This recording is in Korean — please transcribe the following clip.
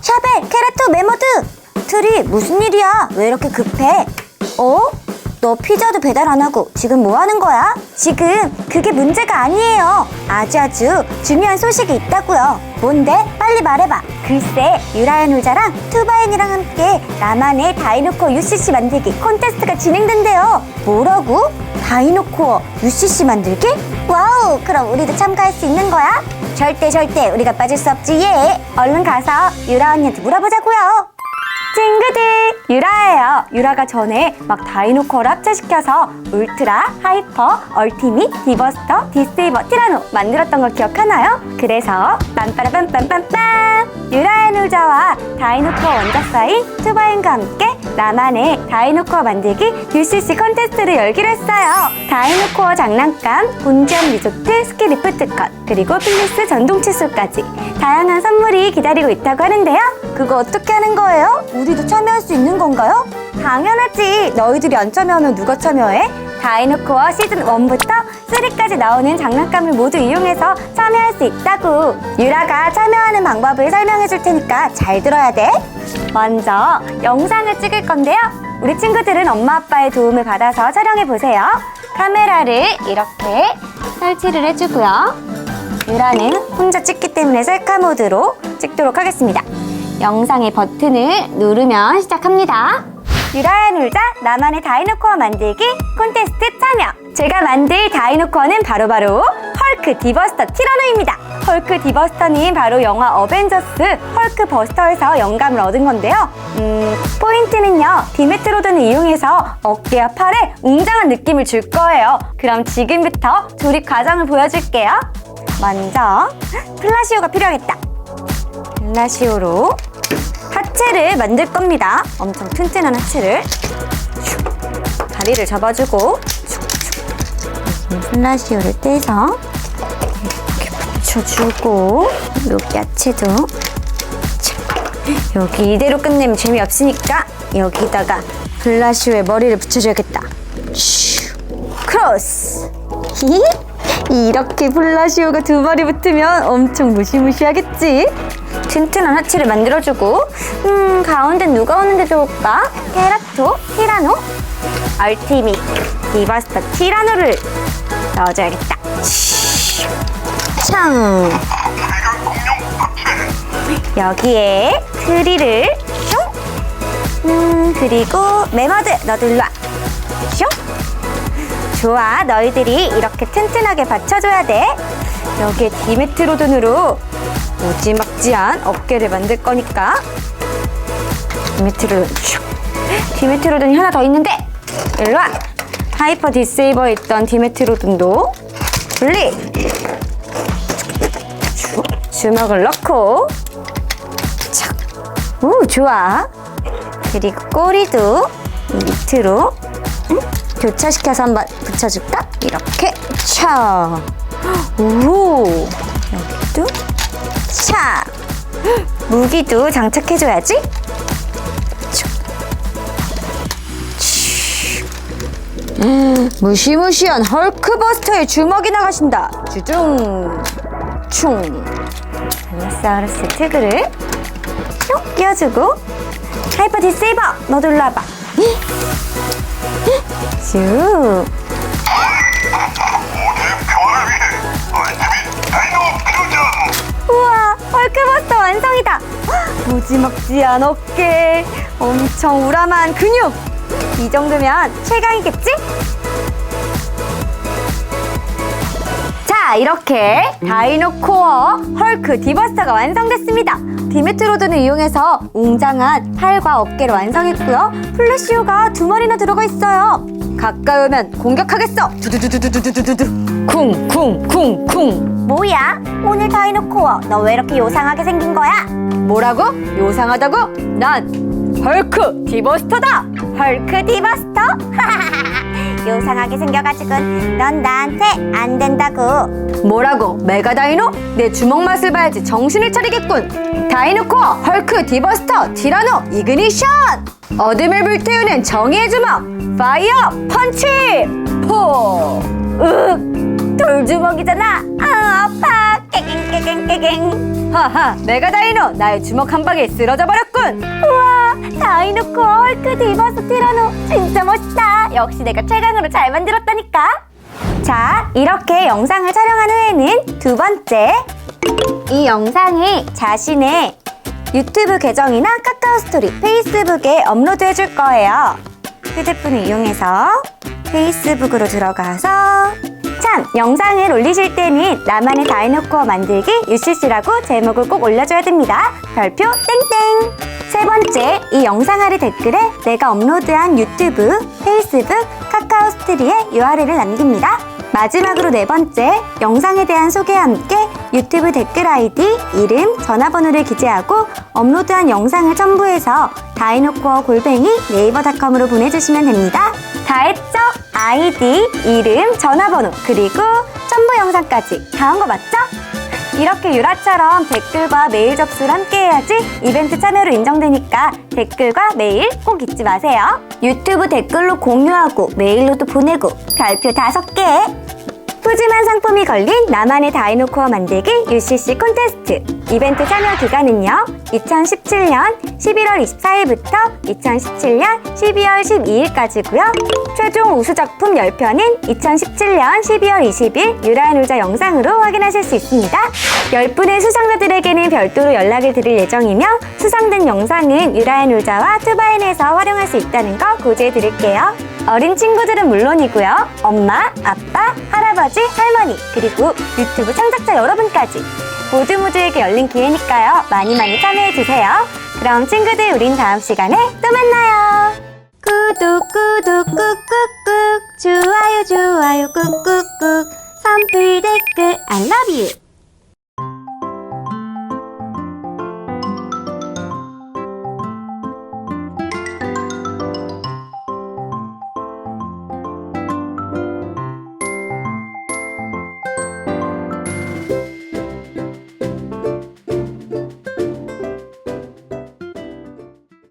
샤벨, 케라토, 메모드! 트리, 무슨 일이야? 왜 이렇게 급해? 어? 너 피자도 배달 안 하고 지금 뭐 하는 거야? 지금 그게 문제가 아니에요. 아주 아주 중요한 소식이 있다고요. 뭔데? 빨리 말해봐. 글쎄, 유라연 의자랑 투바인이랑 함께 나만의 다이노코어 UCC 만들기 콘테스트가 진행된대요. 뭐라고? 다이노코어 UCC 만들기? 와우, 그럼 우리도 참가할 수 있는 거야? 절대 절대 우리가 빠질 수 없지 예. 얼른 가서 유라 언니한테 물어보자고요. 친구들 유라예요 유라가 전에 막 다이노코어를 합체시켜서 울트라, 하이퍼, 얼티밋, 디버스터, 디세이버, 티라노 만들었던 걸 기억하나요? 그래서 빰빠라빰빰빰빰 유라의 놀자와 다이노코어 원작 사인 투바인과 함께 나만의 다이노코어 만들기 UCC 컨테스트를 열기로 했어요 다이노코어 장난감, 운전 리조트, 스키 리프트컷 그리고 필리스 전동 칫솔까지 다양한 선물이 기다리고 있다고 하는데요 그거 어떻게 하는 거예요? 우리도 참여할 수 있는 건가요? 당연하지. 너희들이 안 참여하면 누가 참여해? 다이노코어 시즌 1부터 3까지 나오는 장난감을 모두 이용해서 참여할 수 있다고. 유라가 참여하는 방법을 설명해 줄 테니까 잘 들어야 돼. 먼저 영상을 찍을 건데요. 우리 친구들은 엄마 아빠의 도움을 받아서 촬영해 보세요. 카메라를 이렇게 설치를 해주고요. 유라는 혼자 찍기 때문에 셀카 모드로 찍도록 하겠습니다. 영상의 버튼을 누르면 시작합니다. 유라의 놀자 나만의 다이노코어 만들기 콘테스트 참여! 제가 만들 다이노코어는 바로바로 헐크 디버스터 티라노입니다. 헐크 디버스터는 바로 영화 어벤져스 헐크 버스터에서 영감을 얻은 건데요. 음, 포인트는요, 디메트로드를 이용해서 어깨와 팔에 웅장한 느낌을 줄 거예요. 그럼 지금부터 조립 과정을 보여줄게요. 먼저 플라시오가 필요하겠다. 플라시오로 하체를 만들 겁니다. 엄청 튼튼한 하체를 슉. 다리를 잡아주고. 플라시오를 떼서 이렇게 붙여주고 여기 하체도 착. 여기 이대로 끝내면 재미없으니까 여기다가 플라시오의 머리를 붙여줘야겠다. 슈. 크로스. 히히. 이렇게 플라시오가 두 마리 붙으면 엄청 무시무시하겠지? 튼튼한 하체를 만들어주고 음 가운데 누가 오는 게 좋을까? 테라토, 티라노, 얼티밋, 디바스터 티라노를 넣어줘야겠다. 참. 여기에 트리를 슝. 음, 그리고 메머드 너도 일로 와. 슝. 좋아 너희들이 이렇게 튼튼하게 받쳐줘야 돼. 여기에 디메트로돈으로 무지막지한 어깨를 만들 거니까. 디메트로돈 슉. 디메트로돈이 하나 더 있는데. 일로와. 하이퍼 디세이버에 있던 디메트로돈도 분리. 주- 주먹을 넣고. 착. 오 좋아. 그리고 꼬리도 이 밑으로 응? 교차시켜서 한번 붙여줄까? 이렇게. 차. 오. 여기도 차. 무기도 장착해줘야지. 무시무시한 헐크버스터의 주먹이 나가신다. 주중 충. 알라사우루스 트그를 쭉 끼워주고 하이퍼 디세이버 너도 일로 와봐. 쭉. 헐크버스터 완성이다. 헉, 무지막지한 어깨 엄청 우람한 근육. 이 정도면 최강이겠지? 자 이렇게 다이노코어 헐크 디버스터가 완성됐습니다 디메트로드를 이용해서 웅장한 팔과 어깨를 완성했고요 플래시오가 두 마리나 들어가 있어요 가까이 오면 공격하겠어 두두두두두두두두 쿵쿵쿵쿵 뭐야? 오늘 다이노코어 너 왜 이렇게 요상하게 생긴 거야? 뭐라고? 요상하다고? 난 헐크 디버스터다 헐크 디버스터? 요상하게 생겨가지고 넌 나한테 안 된다고 뭐라고? 메가 다이노? 내 주먹 맛을 봐야지 정신을 차리겠군 다이노코어 헐크 디버스터 티라노 이그니션 어둠을 불태우는 정의의 주먹 파이어 펀치 포! 윽! 돌주먹이잖아. 아, 아파. 깨갱깨갱깨갱. 하하, 내가 다이노. 나의 주먹 한 방에 쓰러져 버렸군. 우와, 다이노코 헐크 디버스 티라노. 진짜 멋있다. 역시 내가 최강으로 잘 만들었다니까. 자, 이렇게 영상을 촬영한 후에는 두 번째. 이 영상을 자신의 유튜브 계정이나 카카오 스토리, 페이스북에 업로드 해줄 거예요. 휴대폰을 이용해서 페이스북으로 들어가서 참! 영상을 올리실 때는 나만의 다이노코어 만들기 UCC라고 제목을 꼭 올려줘야 됩니다. 별표 땡땡! 세 번째, 이 영상 아래 댓글에 내가 업로드한 유튜브, 페이스북, 카카오 스토리에 URL을 남깁니다. 마지막으로 네 번째, 영상에 대한 소개와 함께 유튜브 댓글 아이디, 이름, 전화번호를 기재하고 업로드한 영상을 첨부해서 다이노코어 골뱅이 네이버닷컴으로 보내주시면 됩니다. 다 했죠? 아이디, 이름, 전화번호, 그리고 첨부 영상까지 다 한 거 맞죠? 이렇게 유라처럼 댓글과 메일 접수를 함께 해야지 이벤트 참여로 인정되니까 댓글과 메일 꼭 잊지 마세요. 유튜브 댓글로 공유하고 메일로도 보내고 별표 다섯 개. 푸짐한 상품이 걸린 나만의 다이노코어 만들기 UCC 콘테스트 이벤트 참여 기간은요 2017년 11월 24일부터 2017년 12월 12일까지고요. 최종 우수 작품 10편은 2017년 12월 20일 유라의 놀자 영상으로 확인하실 수 있습니다. 10분의 수상자들에게는 별도로 연락을 드릴 예정이며 수상된 영상은 유라의 놀자와 투바인에서 활용할 수 있다는 거 고지해 드릴게요. 어린 친구들은 물론이고요. 엄마, 아빠, 할아버지, 할머니, 그리고 유튜브 창작자 여러분까지 모두 모두에게 열린 기회니까요. 많이 많이 참여해주세요. 그럼 친구들 우린 다음 시간에 또 만나요. 구독, 구독, 꾹꾹꾹. 좋아요, 좋아요, 꾹꾹꾹. 선풀 댓글, I love you.